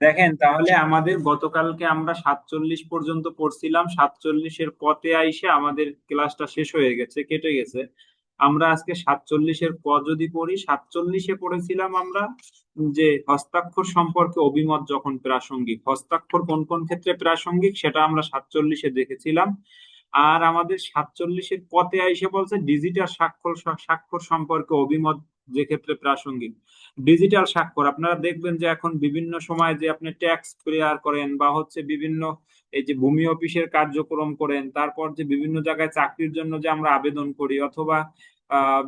দেখেন, তাহলে আমাদের গতকালকে আমরা সাতচল্লিশ পর্যন্ত পড়ছিলাম। সাতচল্লিশের পথে আইসে আমাদের ক্লাসটা শেষ হয়ে গেছে, কেটে গেছে। আমরা আজকে সাতচল্লিশের ক যদি পড়ি, সাতচল্লিশে পড়েছিলাম আমরা যে হস্তাক্ষর সম্পর্কে অভিমত যখন প্রাসঙ্গিক, হস্তাক্ষর কোন কোন ক্ষেত্রে প্রাসঙ্গিক সেটা আমরা সাতচল্লিশে দেখেছিলাম। আর আমাদের সাতচল্লিশের পথে আইসে বলছে ডিজিটাল স্বাক্ষর স্বাক্ষর সম্পর্কে অভিমত যে ক্ষেত্রে প্রাসঙ্গিক। ডিজিটাল স্বাক্ষর। আপনারা দেখবেন যে এখন বিভিন্ন সময় যে আপনি ট্যাক্স ক্লিয়ার করেন বা হচ্ছে বিভিন্ন এই যে ভূমি অফিসের কার্যক্রম করেন, তারপর যে বিভিন্ন জায়গায় চাকরির জন্য যে আমরা আবেদন করি অথবা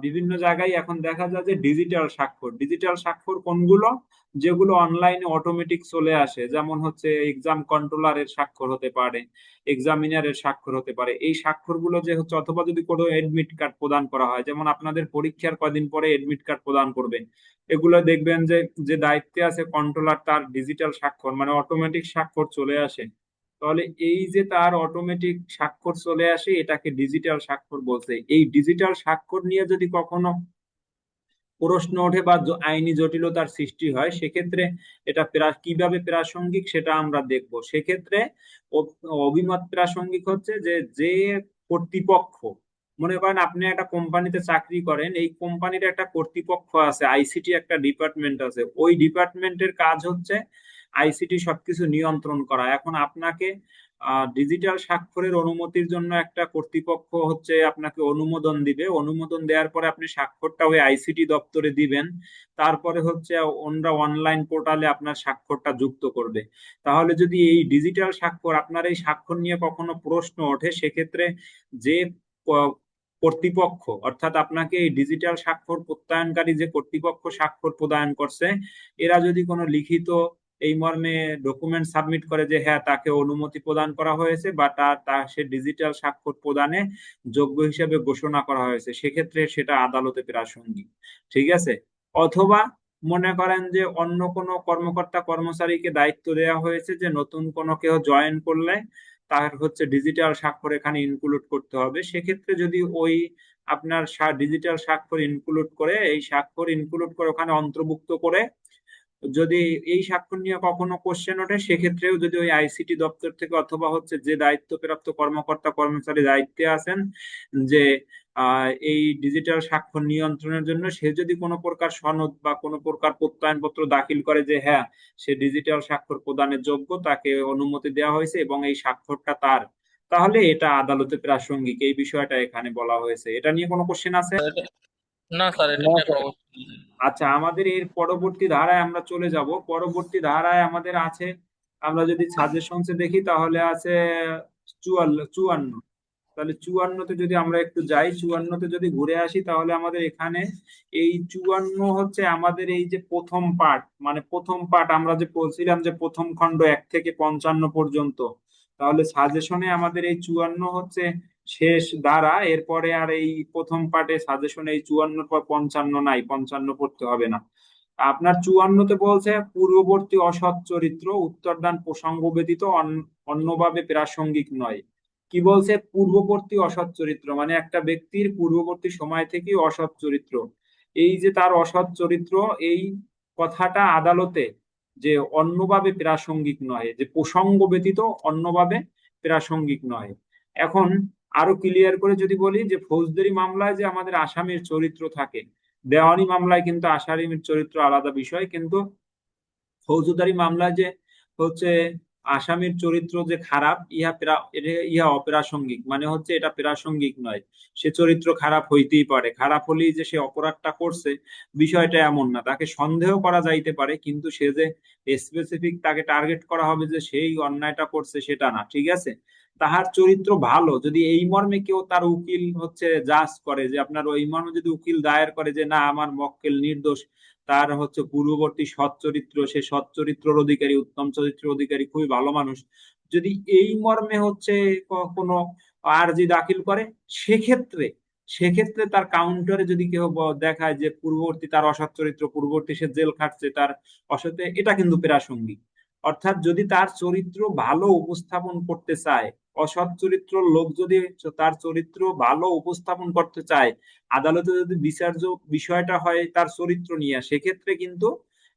বিভিন্ন জায়গায় এখন দেখা যায় যে ডিজিটাল স্বাক্ষর। ডিজিটাল স্বাক্ষর কোনগুলো? যেগুলো অনলাইনে অটোমেটিক চলে আসে। যেমন হচ্ছে এক্সাম কন্ট্রোলারের স্বাক্ষর হতে পারে এক্সামিনারের স্বাক্ষর হতে পারে। এই স্বাক্ষরগুলো যে হচ্ছে, অথবা যদি কোনো এডমিট কার্ড প্রদান করা হয়, যেমন আপনাদের পরীক্ষার কদিন পরে এডমিট কার্ড প্রদান করবেন, এগুলো দেখবেন যে যে দায়িত্বে আছে কন্ট্রোলার তার ডিজিটাল স্বাক্ষর মানে অটোমেটিক স্বাক্ষর চলে আসে। তাহলে এই যে তার অটোমেটিক স্বাক্ষর চলে আসে, এটাকে ডিজিটাল স্বাক্ষর বলছে। এই ডিজিটাল স্বাক্ষর নিয়ে যদি কখনো প্রশ্ন ওঠে বা আইনি জটিলতার সৃষ্টি হয়, সেক্ষেত্রে এটা কীভাবে প্রাসঙ্গিক সেটা আমরা দেখব। সেক্ষেত্রে অভিমত প্রাসঙ্গিক হচ্ছে যে যে কর্তৃপক্ষ, মনে করেন আপনি একটা কোম্পানিতে চাকরি করেন, এই কোম্পানির একটা কর্তৃপক্ষ আছে, আইসিটি একটা ডিপার্টমেন্ট আছে। ওই ডিপার্টমেন্টের কাজ হচ্ছে আইসিটি সবকিছু নিয়ন্ত্রণ করা। এখন আপনাকে ডিজিটাল স্বাক্ষরের অনুমতির জন্য একটা কর্তৃপক্ষ হচ্ছে আপনাকে অনুমোদন দিবে। অনুমোদন দেওয়ার পরে আপনি স্বাক্ষরটা ওই আইসিটি দপ্তরে দিবেন। তারপরে হচ্ছে ওনরা অনলাইন পোর্টালে আপনার স্বাক্ষরটা যুক্ত করবে। তাহলে যদি এই ডিজিটাল স্বাক্ষর, আপনার এই স্বাক্ষর নিয়ে কখনো প্রশ্ন ওঠে, সেক্ষেত্রে যে কর্তৃপক্ষ, অর্থাৎ আপনাকে এই ডিজিটাল স্বাক্ষর প্রত্যয়নকারী যে কর্তৃপক্ষ স্বাক্ষর প্রদান করছে, এরা যদি কোনো লিখিত এই মর্মে ডকুমেন্ট সাবমিট করে যে হ্যাঁ তাকে অনুমতি প্রদান করা হয়েছে বা তার তা সে ডিজিটাল স্বাক্ষর প্রদানে যোগ্য হিসেবে ঘোষণা করা হয়েছে। সেক্ষেত্রে সেটা আদালতে প্রাসঙ্গিক। ঠিক আছে? অথবা মনে করেন যে, অন্য কোনো কর্মকর্তা কর্মচারীকে দায়িত্ব দেওয়া হয়েছে যে, নতুন কোনো কেউ জয়েন করলে তার হচ্ছে ডিজিটাল স্বাক্ষর এখানে ইনক্লুড করতে হবে। সেক্ষেত্রে যদি ওই আপনার ডিজিটাল স্বাক্ষর ইনক্লুড করে, এই স্বাক্ষর ইনক্লুড করে ওখানে অন্তর্ভুক্ত করে যদি এই স্বাক্ষর নিয়ে কখনো কোশ্চেন ওঠে সেক্ষেত্রেও যদি ওই আইসিটি দপ্তর থেকে অথবা হচ্ছে যে দায়িত্বপ্রাপ্ত কর্মকর্তা কর্মচারী দায়িত্বে আছেন যে এই ডিজিটাল স্বাক্ষর নিয়ন্ত্রণের জন্য সে যদি কোনো প্রকার সনদ বা কোনো প্রকার প্রত্যয়নপত্র দাখিল করে যে হ্যাঁ সে ডিজিটাল স্বাক্ষর প্রদানের যোগ্য তাকে অনুমতি দেওয়া হয়েছে এবং এই স্বাক্ষরটা তার তাহলে এটা আদালতে প্রাসঙ্গিক। এই বিষয়টা এখানে বলা হয়েছে। এটা নিয়ে কোনো কোশ্চেন আছে? না স্যার এটা আচ্ছা আমাদের এর পরবর্তী ধারায় আমরা চলে যাব। পরবর্তী ধারায় আমাদের আছে, আমরা যদি সাজেশনসে দেখি তাহলে আছে চুয়ান্ন চুয়ান্ন। তাহলে চুয়ান্নতে যদি আমরা একটু যাই, চুয়ান্নতে যদি ঘুরে আসি তাহলে আমাদের এখানে এই চুয়ান্ন হচ্ছে আমাদের এই যে প্রথম পার্ট মানে প্রথম পার্ট আমরা যে বলছিলাম যে প্রথম খণ্ড এক থেকে পঞ্চান্ন পর্যন্ত। তাহলে সাজেশনে আমাদের এই চুয়ান্ন হচ্ছে শেষ দ্বারা, এরপরে আর এই প্রথম পার্টে সাজেশন এই চুয়ান্নর পর পঞ্চান্ন নাই, পঞ্চান্ন পড়তে হবে না। আপনার চুয়ান্নতে বলছে, পূর্ববর্তী অসৎ চরিত্র উত্তরদান প্রসঙ্গ ব্যতীত অন্যভাবে প্রাসঙ্গিক নয়। কি বলছে? পূর্ববর্তী অসৎ চরিত্র। মানে একটা ব্যক্তির পূর্ববর্তী সময় থেকেই অসৎ চরিত্র। এই যে তার অসৎ চরিত্র, এই কথাটা আদালতে যে অন্যভাবে প্রাসঙ্গিক নয়, যে প্রসঙ্গ ব্যতীত অন্যভাবে প্রাসঙ্গিক নয়। এখন আরও ক্লিয়ার করে যদি বলি যে ফৌজদারি মামলায় যে আমাদের আসামির চরিত্র থাকে, দেওয়ানি মামলায় কিন্তু আসামির চরিত্র আলাদা বিষয়, কিন্তু ফৌজদারি মামলায় যে হচ্ছে আসামির চরিত্র যে খারাপ, ইহা ইহা অপ্রাসঙ্গিক। মানে হচ্ছে এটা প্রাসঙ্গিক নয়। সে চরিত্র খারাপ হইতেই পারে। খারাপ হলেই যে সে অপরাধটা করছে, বিষয়টা এমন না। তাকে সন্দেহ করা যাইতে পারে, কিন্তু সে যে স্পেসিফিক তাকে টার্গেট করা হবে যে সেই অন্যায়টা করছে, সেটা না। ঠিক আছে? তাহার চরিত্র ভালো। যদি এই মর্মে কেউ তার উকিল হচ্ছে জাজ করে, যে আপনার ওই মর্মে যদি উকিল দায়ের করে যে, না, আমার মক্কেল নির্দোষ তার হচ্ছে পূর্ববর্তী সৎ চরিত্র সে সৎ চরিত্রের অধিকারী, উত্তম চরিত্রের অধিকারী, খুবই ভালো মানুষ। যদি এই মর্মে হচ্ছে কোনো আর্জি দাখিল করে, সেক্ষেত্রে সেক্ষেত্রে তার কাউন্টারে যদি কেউ দেখায় যে পূর্ববর্তী তার অসৎ চরিত্র পূর্ববর্তী সে জেল খাটছে, তার অসতে, এটা কিন্তু প্রাসঙ্গিক। অর্থাৎ যদি তার চরিত্র ভালো উপস্থাপন করতে চায় অসৎ চরিত্র লোক যদি তার চরিত্র ভালো উপস্থাপন করতে চায়, আদালতে যদি বিচার্য বিষয়টা হয় তার চরিত্র নিয়ে, সেক্ষেত্রে কিন্তু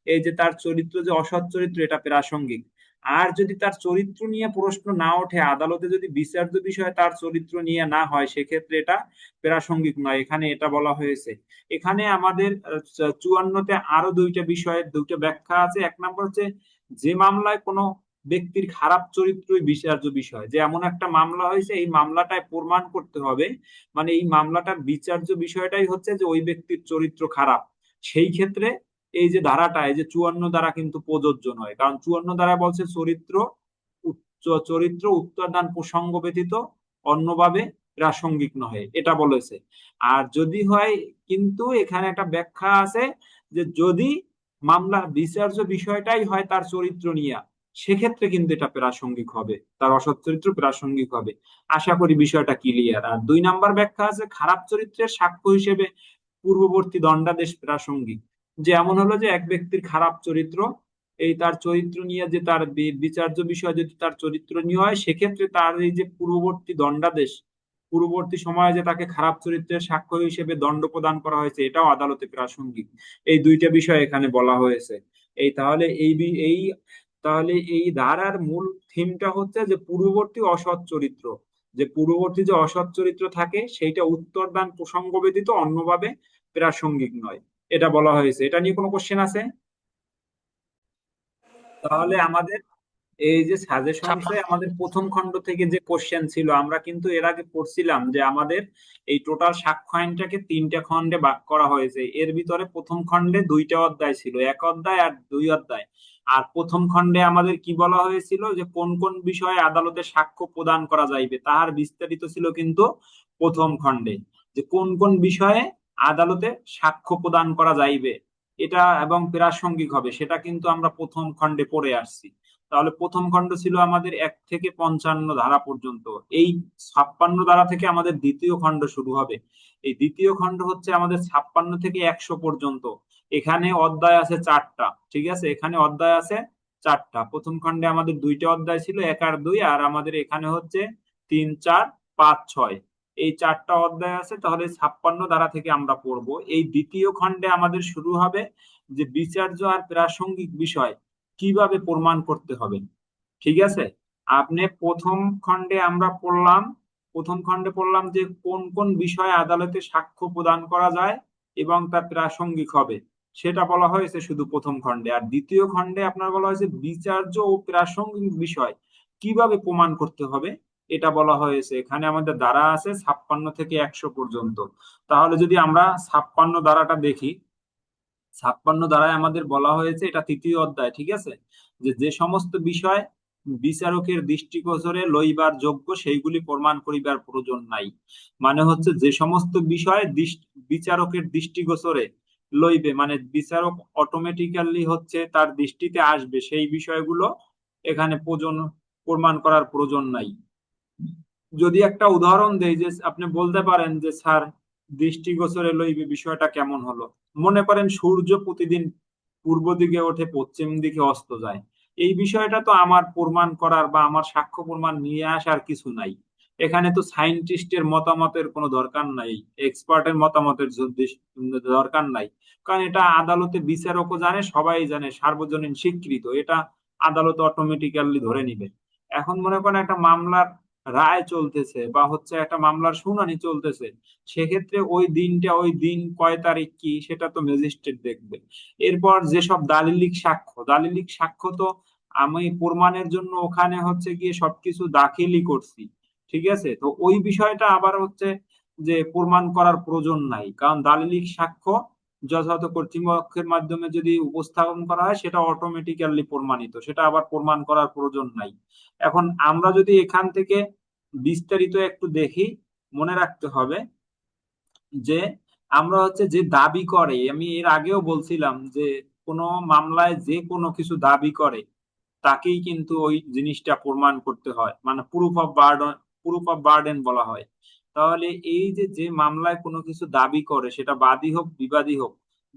এই যে তার চরিত্র যে অসৎ চরিত্র, এটা প্রাসঙ্গিক। আর যদি তার চরিত্র নিয়ে প্রশ্ন না ওঠে, আদালতে যদি বিচার্য বিষয় তার চরিত্র নিয়ে না হয়, সেক্ষেত্রে এটা প্রাসঙ্গিক নয়। এখানে এটা বলা হয়েছে। এখানে আমাদের চুয়ান্নতে আরও দুইটা বিষয়ের দুইটা ব্যাখ্যা আছে। এক নম্বর হচ্ছে, যে মামলায় কোনো ব্যক্তির খারাপ চরিত্রই বিচার্য বিষয়। যে এমন একটা মামলা হয়েছে, এই মামলাটায় প্রমাণ করতে হবে। মানে এই মামলাটার বিচার্য বিষয়টাই হচ্ছে যে ওই ব্যক্তির চরিত্র খারাপ। সেই ক্ষেত্রে এই যে ধারাটা, এই যে চুয়ান্ন দ্বারা কিন্তু প্রযোজ্য নয়। কারণ চুয়ান্ন দ্বারা বলছে চরিত্র উচ্চ- চরিত্র উত্তরদান প্রসঙ্গ ব্যতীত অন্যভাবে প্রাসঙ্গিক নহে। এটা বলেছে। আর যদি হয়, কিন্তু এখানে একটা ব্যাখ্যা আছে যে যদি মামলার বিচার্য বিষয়টাই হয় তার চরিত্র নিয়ে সেক্ষেত্রে কিন্তু এটা প্রাসঙ্গিক হবে, তার অসৎ চরিত্র প্রাসঙ্গিক হবে। আশা করি বিষয়টা ক্লিয়ার আর দুই নাম্বার ব্যাখ্যা আছে, খারাপ চরিত্রের সাক্ষ্য হিসেবে পূর্ববর্তী দণ্ডাদেশ প্রাসঙ্গিক। যে এমন হলো যে এক ব্যক্তির খারাপ চরিত্র, এই তার চরিত্র নিয়ে যে তার বিচার্য বিষয় যদি তার চরিত্র নিয়ে হয়, সেক্ষেত্রে তার এই যে পূর্ববর্তী দণ্ডাদেশ, পূর্ববর্তী সময়ে যে তাকে খারাপ চরিত্রের সাক্ষ্য হিসেবে দণ্ড প্রদান করা হয়েছে, এটাও আদালতে প্রাসঙ্গিক। এই দুইটা বিষয় এখানে বলা হয়েছে। এই তাহলে এই এই তাহলে এই ধারার মূল থিমটা হচ্ছে যে পূর্ববর্তী অসৎ চরিত্র। যে পূর্ববর্তী যে অসৎ চরিত্র থাকে, সেইটা উত্তরদান প্রসঙ্গ ব্যতীত অন্যভাবে প্রাসঙ্গিক নয়। এটা বলা হয়েছে। এটা নিয়ে কোনো কোশ্চেন আছে? তাহলে আমাদের এই যে সাজেশনসে আমাদের প্রথম খণ্ড থেকে যে কোশ্চেন ছিল আমরা কিন্তু এর আগে পড়ছিলাম যে আমাদের এই টোটাল সাক্ষ্য আইনটাকে তিনটা খণ্ডে ভাগ করা হয়েছে। এর ভিতরে প্রথম খণ্ডে দুইটা অধ্যায় ছিল এক অধ্যায় আর দুই অধ্যায়। আর প্রথম খণ্ডে আমাদের কি বলা হয়েছিল যে কোন কোন বিষয়ে আদালতে সাক্ষ্য প্রদান করা যাইবে তাহার বিস্তারিত ছিল কিন্তু প্রথম খণ্ডে। যে কোন কোন বিষয়ে আদালতে সাক্ষ্য প্রদান করা যাইবে এটা এবং প্রাসঙ্গিক হবে সেটা কিন্তু আমরা প্রথম খণ্ডে পড়ে আসছি। তাহলে প্রথম খণ্ড ছিল আমাদের এক থেকে পঞ্চান্ন ধারা পর্যন্ত। এই ছাপ্পান্ন ধারা থেকে আমাদের দ্বিতীয় খণ্ড শুরু হবে। এই দ্বিতীয় খণ্ড হচ্ছে আমাদের ছাপ্পান্ন থেকে একশো পর্যন্ত। এখানে অধ্যায় আছে চারটা, ঠিক আছে? এখানে অধ্যায় আছে চারটা। প্রথম খণ্ডে আমাদের দুইটা অধ্যায় ছিল, এক আর দুই, আর আমাদের এখানে হচ্ছে তিন, চার, পাঁচ, ছয়। এই চারটা অধ্যায় আছে, তাহলে ছাপ্পান্ন ধারা থেকে আমরা পড়ব। এই দ্বিতীয় খণ্ডে আমাদের শুরু হবে যে বিচার্য আর প্রাসঙ্গিক বিষয়। কীভাবে প্রমাণ করতে হবে? ঠিক আছে? আপনি প্রথম খণ্ডে আমরা পড়লাম, প্রথম খণ্ডে পড়লাম যে কোন কোন বিষয়ে আদালতে সাক্ষ্য প্রদান করা যায় এবং তা প্রাসঙ্গিক হবে। সেটা বলা হয়েছে শুধু প্রথম খণ্ডে। আর দ্বিতীয় খণ্ডে আপনার বলা হয়েছে বিচার্য ও প্রাসঙ্গিক বিষয়। কীভাবে প্রমাণ করতে হবে? এটা বলা হয়েছে। এখানে আমাদের দ্বারা আছে ছাপ্পান্ন থেকে একশো পর্যন্ত। তাহলে যদি আমরা ছাপ্পান্ন দ্বারাটা দেখি ছাপ্পান্ন দ্বারায় আমাদের বলা হয়েছে, এটা তৃতীয় অধ্যায়, ঠিক আছে? যে যে সমস্ত বিষয় বিচারকের দৃষ্টিগোচরে লইবার যোগ্য সেইগুলি প্রমাণ করিবার প্রয়োজন নাই। মানে হচ্ছে যে সমস্ত বিষয় বিচারকের দৃষ্টিগোচরে লইবে মানে বিচারক অটোমেটিক্যালি হচ্ছে তার দৃষ্টিতে আসবে, সেই বিষয়গুলো এখানে প্রয়োজন, প্রমাণ করার প্রয়োজন নাই। যদি একটা উদাহরণ দেই যে, আপনি বলতে পারেন যে, স্যার দৃষ্টিগোচরে লইবে বিষয়টা কেমন হলো? মনে করেন সূর্য প্রতিদিন পূর্ব দিকে ওঠে, পশ্চিম দিকে অস্ত যায়। এই বিষয়টা তো আমার প্রমাণ করার বা আমার সাক্ষ্য প্রমাণ নিয়ে আসার কিছু নাই। এখানে তো সায়েন্টিস্টের মতামতের কোনো দরকার নাই, এক্সপার্টের মতামতের দরকার নাই। কারণ এটা আদালতে বিচারকও জানে, সবাই জানে, সার্বজনীন স্বীকৃত। এটা আদালত অটোমেটিক্যালি ধরে নিবে। এখন মনে করেন একটা মামলার রায় চলতেছে বা হচ্ছে একটা মামলার শুনানি চলতেছে, সেক্ষেত্রে ওই দিনটা, ওই দিন কয় তারিখ কি সেটা তো ম্যাজিস্ট্রেট দেখবে। এরপর যেসব দালিলিক সাক্ষ্য দালিলিক সাক্ষ্য তো আমি প্রমাণের জন্য ওখানে হচ্ছে গিয়ে সবকিছু দাখিলই করছি, ঠিক আছে? তো ওই বিষয়টা আবার হচ্ছে যে প্রমাণ করার প্রয়োজন নাই, কারণ দালিলিক সাক্ষ্য যথাযথ কর্তৃপক্ষের মাধ্যমে যদি উপস্থাপন করা হয়, সেটা অটোমেটিক্যালি প্রমাণিত। সেটা আবার প্রমাণ করার প্রয়োজন নাই। এখন আমরা যদি এখান থেকে বিস্তারিত একটু দেখি, মনে রাখতে হবে যে আমরা হচ্ছে যে দাবি করে, আমি এর আগেও বলছিলাম যে কোনো মামলায় যে কোনো কিছু দাবি করে, তাকেই কিন্তু ওই জিনিসটা প্রমাণ করতে হয়। মানে proof of burden proof of burden বলা হয়। তাহলে এই যে যে মামলায় কোনো কিছু দাবি করে, সেটা বাদী হোক, বিবাদী হোক,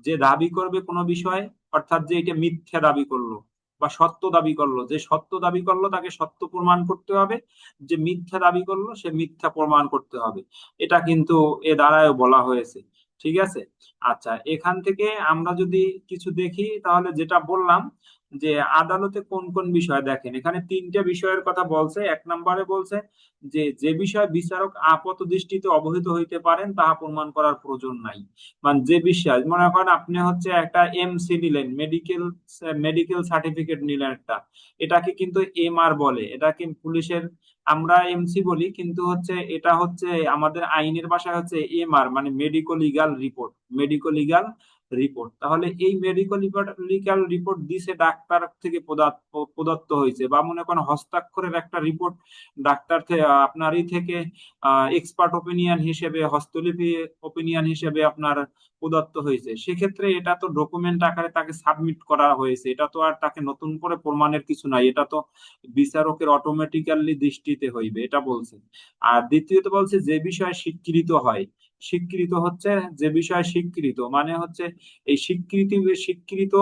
যে দাবি করবে কোনো বিষয়ে, অর্থাৎ যে এটা মিথ্যা দাবি করল বা সত্য দাবি করল, যে সত্য দাবি করল তাকে সত্য প্রমাণ করতে হবে, যে মিথ্যা দাবি করল সে মিথ্যা প্রমাণ করতে হবে। এটা কিন্তু এ দ্বারায় বলা হয়েছে, ঠিক আছে? আচ্ছা এখান থেকে আমরা যদি কিছু দেখি, তাহলে যেটা বললাম যে আদালতে কোন কোন বিষয় দেখেন? এখানে তিনটে বিষয়ের কথা বলছে। এক নম্বরে বলছে যে যে বিষয়ে বিচারক আপাত দৃষ্টিতে অবহিত হইতে পারেন, তাহা প্রমাণ করার প্রয়োজন নাই। মানে যে বিশ্বাস, মনে করেন আপনি হচ্ছে একটা এমসি নিলেন মেডিকেল মেডিকেল সার্টিফিকেট নিলেন একটা। এটাকে কিন্তু এমআর বলে। এটাকে পুলিশের, আমরা এমসি বলি, কিন্তু হচ্ছে এটা হচ্ছে আমাদের আইনের ভাষায় হচ্ছে এমআর মানে medico legal report medico legal report তাহলে এই মেডিকেল রিপোর্ট দিছে ডাক্তার থেকে প্রদত্ত হয়েছে বা মনে করেন হস্তাক্ষরের একটা রিপোর্ট ডাক্তার আপনারই থেকে এক্সপার্ট ওপিনিয়ন হিসেবে, হস্তলিপি ওপিনিয়ন হিসেবে আপনার প্রদত্ত হয়েছে। সেক্ষেত্রে এটা তো ডকুমেন্ট আকারে তাকে সাবমিট করা হয়েছে। এটা তো আর তাকে নতুন করে প্রমাণের কিছু নাই। এটা তো বিচারকের অটোমেটিক্যালি দৃষ্টিতে হইবে, এটা বলছে। আর দ্বিতীয়ত বলছে যে বিষয়ে স্বীকৃত হয় স্বীকৃত হচ্ছে, যে বিষয় স্বীকৃত মানে হচ্ছে এই স্বীকৃতি, স্বীকৃত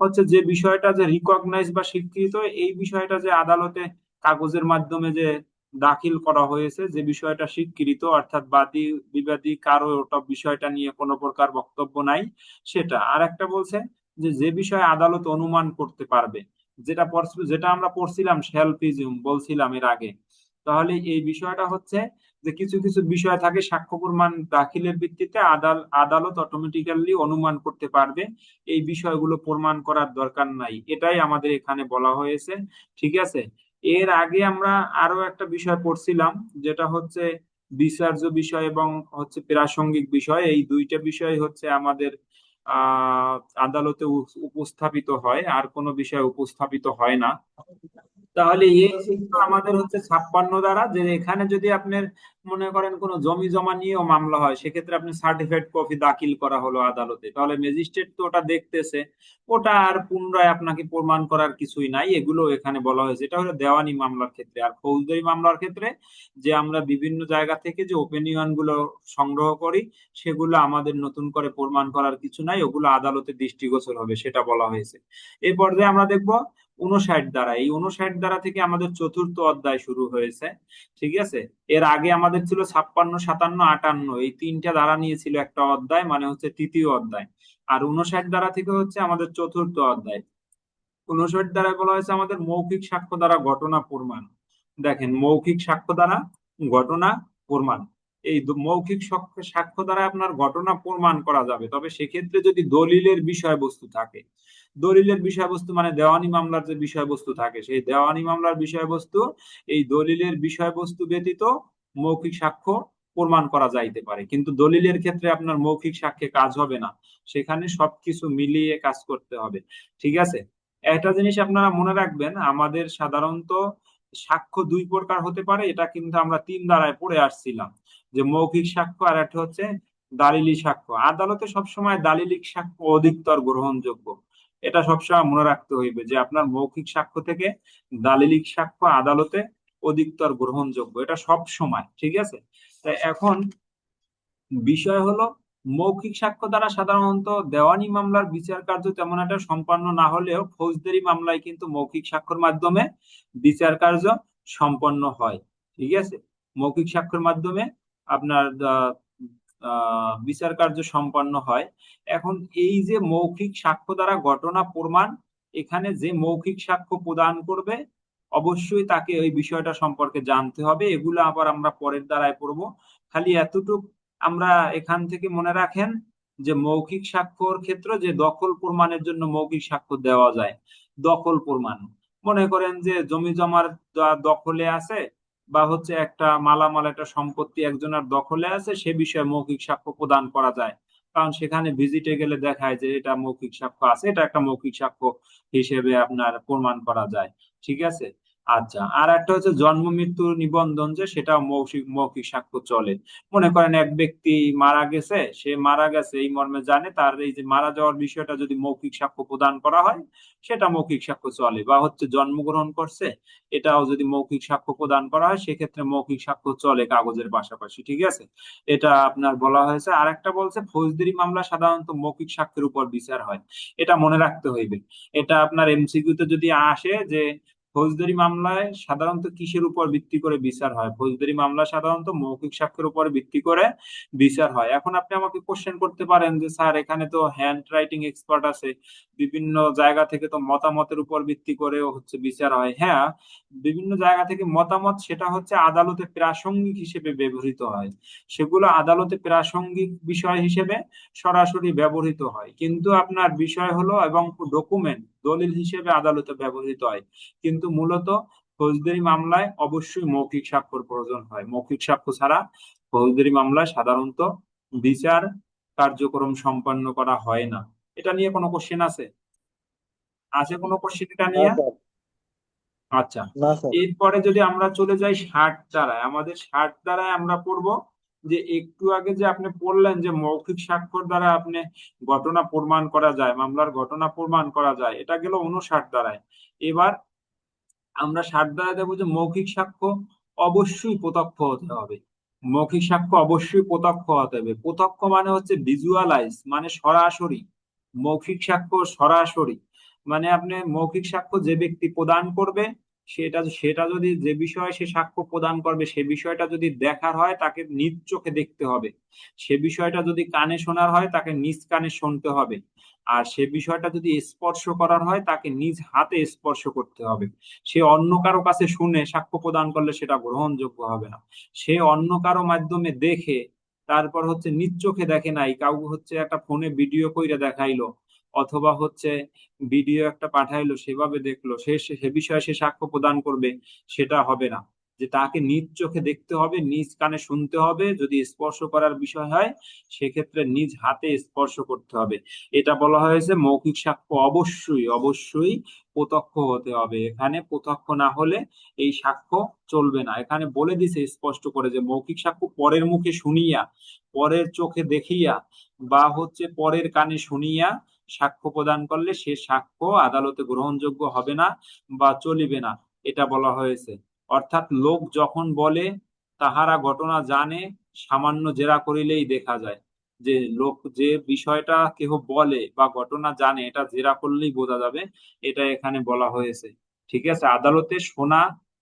হচ্ছে যে বিষয়টা যে রিকগনাইজ বা স্বীকৃত, এই বিষয়টা যে আদালতে কাগজের মাধ্যমে যে দাখিল করা হয়েছে, যে বিষয়টা স্বীকৃত, অর্থাৎ বাদী, বিবাদী কারও ওটা বিষয়টা নিয়ে কোনো প্রকার বক্তব্য নাই, সেটা। আর একটা বলছে যে যে বিষয়ে আদালত অনুমান করতে পারবে, যেটা যেটা আমরা পড়ছিলাম শ্যাল প্রিজিউম বলছিলাম এর আগে। তাহলে এই বিষয়টা হচ্ছে যে কিছু কিছু বিষয় থাকে সাক্ষ্য প্রমাণ দাখিলের ভিত্তিতে আদাল, আদালত অটোমেটিক্যালি অনুমান করতে পারবে এই বিষয়গুলো প্রমাণ করার দরকার নাই। এটাই আমাদের এখানে বলা হয়েছে, ঠিক আছে? এর আগে আমরা আরও একটা বিষয় পড়ছিলাম, যেটা হচ্ছে বিচার্য বিষয় এবং হচ্ছে প্রাসঙ্গিক বিষয়। এই দুইটা বিষয় হচ্ছে আমাদের আদালতে উপ- উপস্থাপিত হয়, আর কোনো বিষয় উপস্থাপিত হয় না। তাহলে এই আমাদের হচ্ছে ছাপ্পান্ন দ্বারা, যে এখানে যদি আপনার মনে করেন কোনো জমি জমা নিয়েও মামলা হয়, সেক্ষেত্রে আপনি সার্টিফাইড কপি দাখিল করা হলো আদালতে। তাহলে ম্যাজিস্ট্রেট তো ওটা দেখতেছে, ওটা আর পুনরায় আপনাকে প্রমাণ করার কিছুই নাই, এগুলো এখানে বলা হয়েছে। এটা হলো দেওয়ানি মামলার ক্ষেত্রে। আর ফৌজদারি মামলার ক্ষেত্রে যে আমরা বিভিন্ন জায়গা থেকে যে ওপিনিয়নগুলো সংগ্রহ করি, সেগুলো আমাদের নতুন করে প্রমাণ করার কিছু নাই, ওগুলো আদালতে দৃষ্টিগোচর হবে, সেটা বলা হয়েছে। এই পর্যায়ে আমরা দেখব উনষাট দ্বারা। এই উনষাট দ্বারা থেকে আমাদের চতুর্থ অধ্যায় শুরু হয়েছে, ঠিক আছে? এর আগে আমাদের ছিল ছাপ্পান্ন, সাতান্ন, আটান্ন। এই তিনটা দ্বারা নিয়েছিল একটা অধ্যায় মানে হচ্ছে তৃতীয় অধ্যায়। আর উনষাট দ্বারা থেকে হচ্ছে আমাদের চতুর্থ অধ্যায়। উনষাট দ্বারা বলা হয়েছে আমাদের মৌখিক সাক্ষ্য দ্বারা ঘটনা প্রমাণ। দেখেন, মৌখিক সাক্ষ্য দ্বারা ঘটনা প্রমাণ। এই মৌখিক সাক্ষ্য দ্বারা আপনার ঘটনা প্রমাণ করা যাবে। তবে সেক্ষেত্রে যদি দলিলের বিষয়বস্তু থাকে দলিলের বিষয়বস্তু মানে দেওয়ানি মামলার যে বিষয়বস্তু থাকে, সেই দেওয়ানি মামলার বিষয়বস্তু, এই দলিলের বিষয়বস্তু ব্যতীত মৌখিক সাক্ষ্য প্রমাণ করা যাইতে পারে। কিন্তু দলিলের ক্ষেত্রে আপনার মৌখিক সাক্ষ্যে কাজ হবে না। সেখানে সবকিছু মিলিয়ে কাজ করতে হবে। ঠিক আছে? একটা জিনিস আপনারা মনে রাখবেন, আমাদের সাধারণত সাক্ষ্য দুই প্রকার হতে পারে। এটা কিন্তু আমরা তিন ধারায় পড়ে আসছিলাম, যে মৌখিক সাক্ষ্য আর একটা হচ্ছে দালিলি সাক্ষ্য। আদালতে সবসময় দালিলিক সাক্ষ্য অধিকতর গ্রহণযোগ্য। এটা সবসময় মনে রাখতে হইবে যে আপনার মৌখিক সাক্ষ্য থেকে দালিলিক সাক্ষ্য আদালতে অধিকতর গ্রহণযোগ্য। এটা সব সময়, ঠিক আছে? তাই এখন বিষয় হলো, মৌখিক সাক্ষ্য দ্বারা সাধারণত দেওয়ানি মামলার বিচার কার্য তেমন একটা সম্পন্ন না হলেও ফৌজদারি মামলায় কিন্তু মৌখিক সাক্ষ্যের মাধ্যমে বিচার কার্য সম্পন্ন হয়, ঠিক আছে? মৌখিক সাক্ষ্যের মাধ্যমে আপনার বিচার কার্য সম্পন্ন হয়। এখন এই যে মৌখিক সাক্ষ্য দ্বারা ঘটনা প্রমাণ, এখানে যে মৌখিক সাক্ষ্য প্রদান করবে, অবশ্যই তাকে ওই বিষয়টা সম্পর্কে জানতে হবে। এগুলো আবার আমরা পরের দ্বারায় পড়ব। খালি এতটুক আমরা এখান থেকে মনে রাখেন যে মৌখিক স্বাক্ষর ক্ষেত্র যে দখল প্রমাণের জন্য মৌখিক স্বাক্ষর দেওয়া যায়, দখল প্রমাণ। মনে করেন যে জমি জমার দখলে আছে বা হচ্ছে একটা মালামাল, একটা সম্পত্তি একজনের দখলে আছে, সে বিষয়ে মৌখিক সাক্ষ্য প্রদান করা যায়। কারণ সেখানে ভিজিটে গেলে দেখায় যে এটা মৌখিক সাক্ষ্য আছে, এটা একটা মৌখিক সাক্ষ্য হিসেবে আপনার প্রমাণ করা যায়। ঠিক আছে? আচ্ছা আর একটা হচ্ছে জন্ম মৃত্যুর নিবন্ধন যে সেটা মৌখিক মৌখিক সাক্ষ্য চলে। মনে করেন এক ব্যক্তি মারা গেছে, সে মারা গেছে, এই মর্মে জানে, তার এই যে মারা যাওয়ার বিষয়টা যদি মৌখিক সাক্ষ্য প্রদান করা হয়, সেটা মৌখিক সাক্ষ্য চলে। বা হচ্ছে জন্মগ্রহণ করছে, এটাও যদি মৌখিক সাক্ষ্য প্রদান করা হয়, সেক্ষেত্রে মৌখিক সাক্ষ্য চলে কাগজের পাশাপাশি, ঠিক আছে? এটা আপনার বলা হয়েছে। আর একটা বলছে, ফৌজদারি মামলা সাধারণত মৌখিক সাক্ষ্যের উপর বিচার হয়। এটা মনে রাখতে হইবে। এটা আপনার এমসিকিউ তে যদি আসে যে ফৌজদারি মামলায় সাধারণত কিসের উপর ভিত্তি করে বিচার হয়? ফৌজদারি মামলা সাধারণত মৌখিক সাক্ষ্যের উপর ভিত্তি করে বিচার হয়। এখন আপনি আমাকে কোশ্চেন করতে পারেন যে, স্যার, এখানে তো হ্যান্ড রাইটিং এক্সপার্ট আছে। বিভিন্ন জায়গা থেকে তো মতামতের উপর ভিত্তি করেও হচ্ছে বিচার হয়। হ্যাঁ বিভিন্ন জায়গা থেকে মতামত সেটা হচ্ছে আদালতে প্রাসঙ্গিক হিসেবে ব্যবহৃত হয়। সেগুলো আদালতে প্রাসঙ্গিক বিষয় হিসেবে সরাসরি ব্যবহৃত হয়। কিন্তু আপনার বিষয় হলো এবং ডকুমেন্ট দলিল হিসেবে আদালতে ব্যবহৃত হয়। কিন্তু মূলত ফৌজদারি মামলায় অবশ্যই মৌখিক স্বাক্ষর প্রয়োজন হয়। মৌখিক সাক্ষ্য ছাড়া ফৌজদারি মামলায় সাধারণত বিচার কার্যক্রম সম্পন্ন করা হয় না। এটা নিয়ে কোনো কোশ্চেন আছে? আছে কোনো কোশ্চেন এটা নিয়ে? আচ্ছা। এরপরে যদি আমরা চলে যাই ষাট দ্বারায় আমাদের ষাট দ্বারায় আমরা পড়ব যে একটু আগে যে আপনি পড়লেন যে মৌখিক স্বাক্ষর দ্বারা আপনি ঘটনা প্রমাণ করা যায়, মামলার ঘটনা প্রমাণ করা যায়, এটা গেল উনষাট দ্বারায়। এবার আমরা ষাট দ্বারা দেবো যে মৌখিক সাক্ষ্য অবশ্যই প্রত্যক্ষ হতে হবে। মৌখিক সাক্ষ্য অবশ্যই প্রত্যক্ষ হতে হবে। প্রত্যক্ষ মানে হচ্ছে ভিজুয়ালাইজ মানে সরাসরি। মৌখিক সাক্ষ্য সরাসরি। মানে আপনি মৌখিক সাক্ষ্য যে ব্যক্তি প্রদান করবে সেটা সেটা যদি যে বিষয়ে সে সাক্ষ্য প্রদান করবে, সে বিষয়টা যদি দেখার হয়, তাকে নিজ চোখে দেখতে হবে। সে বিষয়টা যদি কানে শোনার হয়, তাকে নিজ কানে শুনতে হবে। আর সে বিষয়টা যদি স্পর্শ করার হয়, তাকে নিজ হাতে স্পর্শ করতে হবে। সে অন্য কারও কাছে শুনে সাক্ষ্য প্রদান করলে সেটা গ্রহণযোগ্য হবে না। সে অন্য কারও মাধ্যমে দেখে, তারপর হচ্ছে নিজ চোখে দেখে নাই কাউ হচ্ছে একটা ফোনে ভিডিও কইরা দেখাইলো অথবা হচ্ছে ভিডিও একটা পাঠাইলো, সেভাবে দেখল সে, সে- বিষয়ে সে সাক্ষ্য প্রদান করবে, সেটা হবে না। যে তাকে নিজ চোখে দেখতে হবে, নিজ কানে শুনতে হবে, যদি স্পর্শ করার বিষয় হয়, সেক্ষেত্রে নিজ হাতে স্পর্শ করতে হবে। এটা বলা হয়েছে মৌখিক সাক্ষ্য অবশ্যই অবশ্যই প্রত্যক্ষ হতে হবে। এখানে প্রত্যক্ষ না হলে এই সাক্ষ্য চলবে না। এখানে বলে দিছে, স্পষ্ট করে যে মৌখিক সাক্ষ্য পরের মুখে শুনিয়া, পরের চোখে দেখিয়া বা হচ্ছে পরের কানে শুনিয়া সাক্ষ্য প্রদান করলে সে সাক্ষ্য আদালতে গ্রহণযোগ্য হবে না বা চলিবে না, এটা বলা হয়েছে। অর্থাৎ লোক যখন বলে, তাহারা ঘটনা জানে, সামান্য জেরা করিলেই দেখা যায়। যে লোক যে বিষয়টা কেহ বলে বা ঘটনা জানে, এটা জেরা করলেই বোঝা যাবে, এটা এখানে বলা হয়েছে। ঠিক আছে, আদালতে শোনা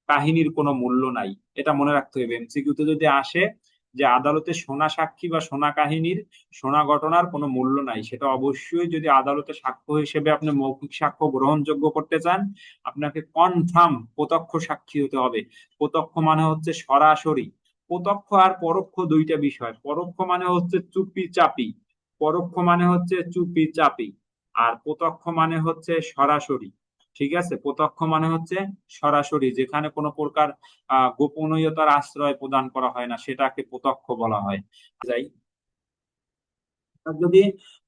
কাহিনীর কোনো মূল্য নাই। এটা মনে রাখতে হবে। এমসিকিউতে যদি আসে যে আদালতে শোনা সাক্ষী বা শোনা কাহিনীর শোনা ঘটনার কোনো মূল্য নাই। সেটা অবশ্যই যদি আদালতে সাক্ষ্য হিসেবে আপনি মৌখিক সাক্ষ্য গ্রহণযোগ্য করতে চান, আপনাকে কনফার্ম প্রত্যক্ষ সাক্ষী হতে হবে। প্রত্যক্ষ মানে হচ্ছে সরাসরি। প্রত্যক্ষ আর পরোক্ষ দুইটা বিষয়। পরোক্ষ মানে হচ্ছে চুপি চাপি পরোক্ষ মানে হচ্ছে চুপি চাপি আর প্রত্যক্ষ মানে হচ্ছে সরাসরি। ঠিক আছে? প্রত্যক্ষ মানে হচ্ছে সরাসরি, যেখানে কোনো প্রকার গোপনীয়তার আশ্রয় প্রদান করা হয় না, সেটাকে প্রত্যক্ষ বলা হয়। যাই। যদি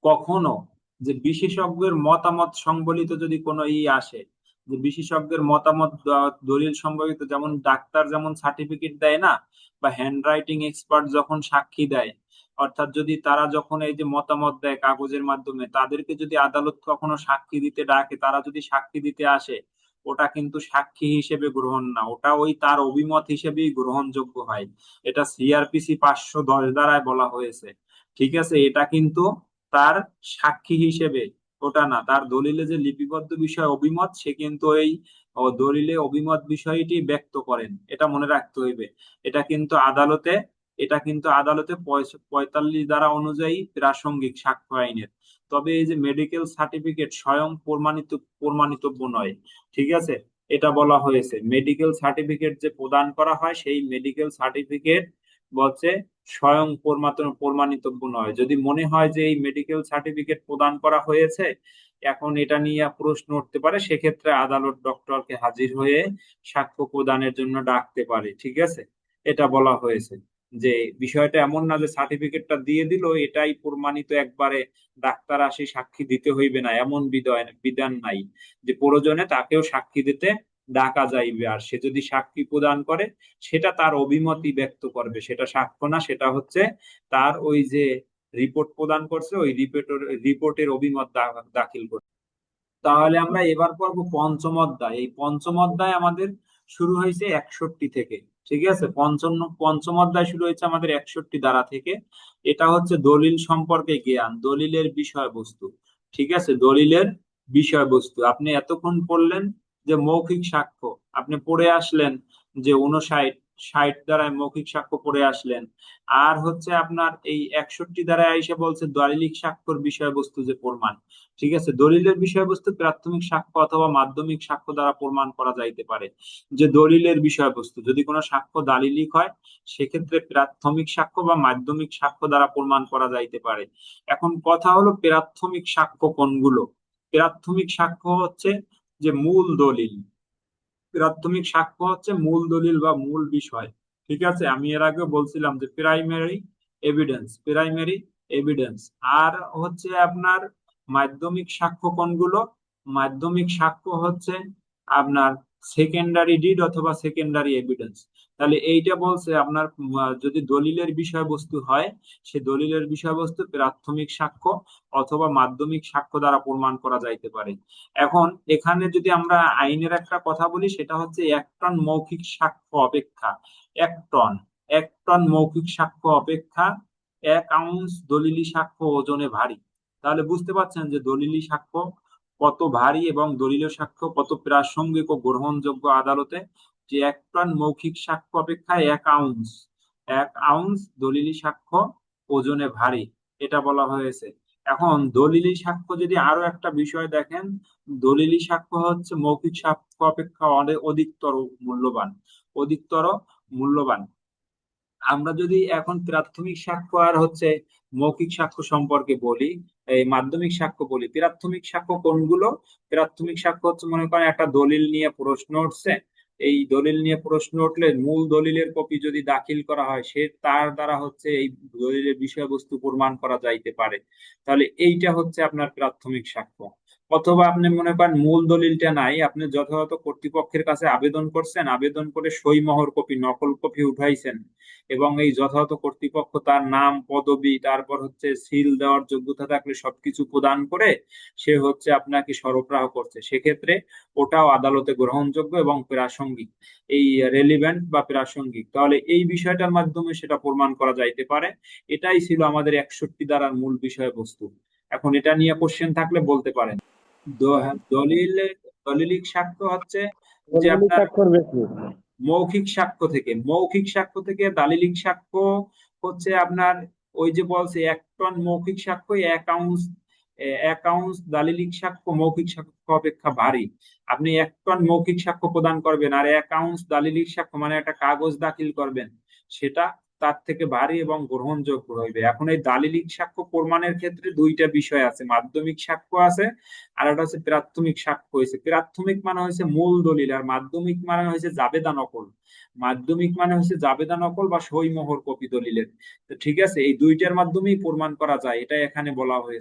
কখনো যে বিশেষজ্ঞের মতামত সংবলিত যদি কোনো ই আসে, যে বিশেষজ্ঞের মতামত দলিল সম্পর্কিত যেমন ডাক্তার যেমন সার্টিফিকেট দেয় না, বা হ্যান্ড রাইটিং এক্সপার্ট যখন সাক্ষী দেয় অর্থাৎ যদি তারা যখন এই যে মতামত দেয় কাগজের মাধ্যমে, তাদেরকে যদি আদালত কখনো সাক্ষী দিতে ডাকে, তারা যদি সাক্ষী দিতে আসে, ওটা কিন্তু সাক্ষী হিসেবে গ্রহণ না। ওটা ওই তার অভিমত হিসেবেই গ্রহণযোগ্য হয়। এটা সিআরপিসি পাঁচশো দশ দ্বারায় বলা হয়েছে। ঠিক আছে? এটা কিন্তু তার সাক্ষী হিসেবে ওটা না। তার দলিলে যে লিপিবদ্ধ বিষয় অভিমত, সে কিন্তু এই দলিলে অভিমত বিষয়টি ব্যক্ত করেন। এটা মনে রাখতে হইবে। এটা কিন্তু আদালতে এটা কিন্তু আদালতে পঁয়তাল্লিশ ধারা অনুযায়ী প্রাসঙ্গিক সাক্ষ্য আইনের। তবে এই যে মেডিকেল সার্টিফিকেট স্বয়ং প্রমাণিত প্রমাণিতব্য নয়, ঠিক আছে? এটা বলা হয়েছে। মেডিকেল সার্টিফিকেট যে প্রদান করা হয়, সেই মেডিকেল সার্টিফিকেট বলছে স্বয়ং প্রমাণিতব্য নয়। যদি মনে হয় যে এই মেডিকেল সার্টিফিকেট প্রদান করা হয়েছে, এখন এটা নিয়ে প্রশ্ন উঠতে পারে, সেক্ষেত্রে আদালত ডক্টরকে হাজির হয়ে সাক্ষ্য প্রদানের জন্য ডাকতে পারে, ঠিক আছে? এটা বলা হয়েছে। যে বিষয়টা এমন না যে সার্টিফিকেটটা দিয়ে দিল, এটাই প্রমাণিত একবারে ডাক্তার আসে সাক্ষী দিতে হইবে না, এমন বিধান বিধান নাই যে প্রয়োজনে তাকেও সাক্ষী দিতে ডাকা যাইবে। আর সে যদি সাক্ষী প্রদান করে, সেটা তার অভিমতই ব্যক্ত করবে। সেটা সাক্ষ্য না, সেটা হচ্ছে তার ওই যে রিপোর্ট প্রদান করছে, ওই রিপোর্টের রিপোর্টের অভিমত দাখিল করছে। তাহলে আমরা এবার পড়ব পঞ্চম অধ্যায়। এই পঞ্চম অধ্যায় আমাদের শুরু হয়েছে একষট্টি থেকে। ঠিক আছে? পঞ্চম পঞ্চম অধ্যায় শুরু হয়েছে আমাদের একষট্টি ধারা থেকে। এটা হচ্ছে দলিল সম্পর্কে জ্ঞান, দলিলের বিষয়বস্তু। ঠিক আছে? দলিলের বিষয়বস্তু। আপনি এতক্ষণ পড়লেন যে মৌখিক সাক্ষ্য। আপনি পড়ে আসলেন যে উনষাট ষাট দ্বারায় মৌখিক সাক্ষ্য পড়ে আসলেন। আর হচ্ছে আপনার এই একষট্টি দ্বারায় আইসে বলছে দলিলিক সাক্ষ্যর বিষয়বস্তু যে প্রমাণ। ঠিক আছে? দলিলের বিষয়বস্তু প্রাথমিক সাক্ষ্য অথবা মাধ্যমিক সাক্ষ্য দ্বারা প্রমাণ করা যাইতে পারে। যে দলিলের বিষয়বস্তু, যদি কোনো সাক্ষ্য দালিলিক হয়, সেক্ষেত্রে প্রাথমিক সাক্ষ্য বা মাধ্যমিক সাক্ষ্য দ্বারা প্রমাণ করা যাইতে পারে। এখন কথা হলো প্রাথমিক সাক্ষ্য কোনগুলো? প্রাথমিক সাক্ষ্য হচ্ছে যে মূল দলিল। প্রাথমিক সাক্ষ্য হচ্ছে মূল দলিল বা মূল বিষয়। ঠিক আছে? আমি এর আগে বলছিলাম যে প্রাইমারি এভিডেন্স প্রাইমারি এভিডেন্স আর হচ্ছে আপনার মাধ্যমিক সাক্ষ্য কোনগুলো? মাধ্যমিক সাক্ষ্য হচ্ছে আপনার সেকেন্ডারি ডিড অথবা সেকেন্ডারি এভিডেন্স তাহলে এইটা বলছে আপনার যদি দলিলের বিষয়বস্তু হয়, সে দলিলের বিষয়বস্তু প্রাথমিক সাক্ষ্য অথবা মাধ্যমিক সাক্ষ্য দ্বারা প্রমাণ করা যাইতে পারে। এখন এখানে যদি আমরা আইনের একটা কথা বলি, সেটা হচ্ছে এক টন মৌখিক সাক্ষ্য অপেক্ষা। এক টন এক টন মৌখিক সাক্ষ্য অপেক্ষা, এক আউন্স দলিলি সাক্ষ্য ওজনে ভারী। তাহলে বুঝতে পারছেন যে দলিলি সাক্ষ্য কত ভারী এবং দলীয় সাক্ষ্য কত প্রাসঙ্গিক ও গ্রহণযোগ্য আদালতে যে এক টন মৌখিক সাক্ষ্য অপেক্ষা এক আউন্স। এক আউন্স দলিলি সাক্ষ্য ওজনে ভারী, এটা বলা হয়েছে। এখন দলিলি সাক্ষ্য যদি আরও একটা বিষয় দেখেন, দলিলি সাক্ষ্য হচ্ছে মৌখিক সাক্ষ্য অপেক্ষা অনেক অধিকতর মূল্যবান অধিকতর মূল্যবান। আমরা যদি এখন প্রাথমিক সাক্ষ্য আর হচ্ছে মৌখিক সাক্ষ্য সম্পর্কে বলি, এই মাধ্যমিক সাক্ষ্য বলি, প্রাথমিক সাক্ষ্য কোনগুলো? প্রাথমিক সাক্ষ্য হচ্ছে মনে করেন একটা দলিল নিয়ে প্রশ্ন উঠছে এই দলিল নিয়ে প্রশ্ন উঠলে মূল দলিলের কপি যদি দাখিল করা হয়, সে তার দ্বারা হচ্ছে এই দলিলের বিষয়বস্তু প্রমাণ করা যাইতে পারে। তাহলে এইটা হচ্ছে আপনার প্রাথমিক সাক্ষ্য। অথবা আপনি মনে করেন মূল দলিলটা নাই, আপনি যথাযথ কর্তৃপক্ষের কাছে আবেদন করছেন, আবেদন করে সই মহর কপি, নকল কপি উঠাইছেন এবং এই যথাযথ কর্তৃপক্ষ তার নাম, পদবি, তারপর হচ্ছে সিল দেওয়ার যোগ্যতা থাকলে সবকিছু প্রদান করে সে হচ্ছে আপনাকে সরবরাহ করছে। সেক্ষেত্রে ওটাও আদালতে গ্রহণযোগ্য এবং প্রাসঙ্গিক। এই রেলিভেন্ট বা প্রাসঙ্গিক। তাহলে এই বিষয়টার মাধ্যমে সেটা প্রমাণ করা যাইতে পারে। এটাই ছিল আমাদের একষট্টি দ্বারার মূল বিষয়বস্তু। এখন এটা নিয়ে কোশ্চেন থাকলে বলতে পারেন। দলিল দলিলিক সাক্ষ্য হচ্ছে যে আপনার মৌখিক সাক্ষ্য থেকে মৌখিক সাক্ষ্য থেকে দালিলিক সাক্ষ্য হচ্ছে আপনার ওই যে বলছে এক টন মৌখিক সাক্ষ্য এক আউন্স এক আউন্স দালিলিক সাক্ষ্য মৌখিক সাক্ষ্য অপেক্ষা ভারী। আপনি এক টন মৌখিক সাক্ষ্য প্রদান করবেন আর এক আউন্স দালিলিক সাক্ষ্য মানে একটা কাগজ দাখিল করবেন। সেটা তার থেকে ভারী এবং গ্রহণযোগ্য হইবে। এখন এই দালিলিক সাক্ষ্য প্রমাণের ক্ষেত্রে দুইটা বিষয় আছে, মাধ্যমিক সাক্ষ্য আছে আর একটা হচ্ছে প্রাথমিক সাক্ষ্য হয়েছে প্রাথমিক মানে হয়েছে মূল দলিল আর মাধ্যমিক মানে হয়েছে জাবেদা নকল। মাধ্যমিক মানে হচ্ছে জাবেদা নকল বা সই মোহর কপি দলিলের। তো ঠিক আছে, এই দুইটার মাধ্যমেই প্রমাণ করা যায় এটা এখানে বলা হয়েছে।